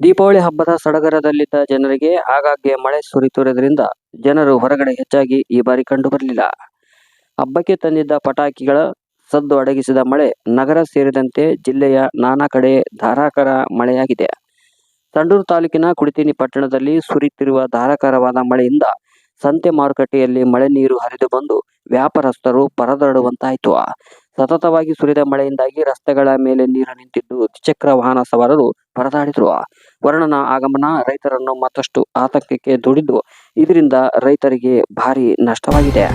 ದೀಪಾವಳಿ ಹಬ್ಬದ ಸಡಗರದಲ್ಲಿದ್ದ ಜನರಿಗೆ ಆಗಾಗ್ಗೆ ಮಳೆ ಸುರಿತಿರುವುದರಿಂದ ಜನರು ಹೊರಗಡೆ ಹೆಚ್ಚಾಗಿ ಈ ಬಾರಿ ಕಂಡು ಬರಲಿಲ್ಲ. ಹಬ್ಬಕ್ಕೆ ತಂದಿದ್ದ ಪಟಾಕಿಗಳ ಸದ್ದು ಅಡಗಿಸಿದ ಮಳೆ ನಗರ ಸೇರಿದಂತೆ ಜಿಲ್ಲೆಯ ನಾನಾ ಕಡೆ ಧಾರಾಕಾರ ಮಳೆಯಾಗಿದೆ. ತಂಡೂರು ತಾಲೂಕಿನ ಕುಡಿತಿನಿ ಪಟ್ಟಣದಲ್ಲಿ ಸುರಿಯುತ್ತಿರುವ ಧಾರಾಕಾರವಾದ ಮಳೆಯಿಂದ ಸಂತೆ ಮಾರುಕಟ್ಟೆಯಲ್ಲಿ ಮಳೆ ನೀರು ಹರಿದು ಬಂದು ವ್ಯಾಪಾರಸ್ಥರು ಪರದಾಡುವಂತಾಯಿತು. ಸತತವಾಗಿ ಸುರಿದ ಮಳೆಯಿಂದಾಗಿ ರಸ್ತೆಗಳ ಮೇಲೆ ನೀರು ನಿಂತಿದ್ದು ದ್ವಿಚಕ್ರ ವಾಹನ ಸವಾರರು ಪರದಾಡಿದರು. ವರ್ಣನ ಆಗಮನ ರೈತರನ್ನು ಮತ್ತಷ್ಟು ಆತಂಕಕ್ಕೆ ದೂಡಿದ್ದು ಇದರಿಂದ ರೈತರಿಗೆ ಭಾರಿ ನಷ್ಟವಾಗಿದೆ.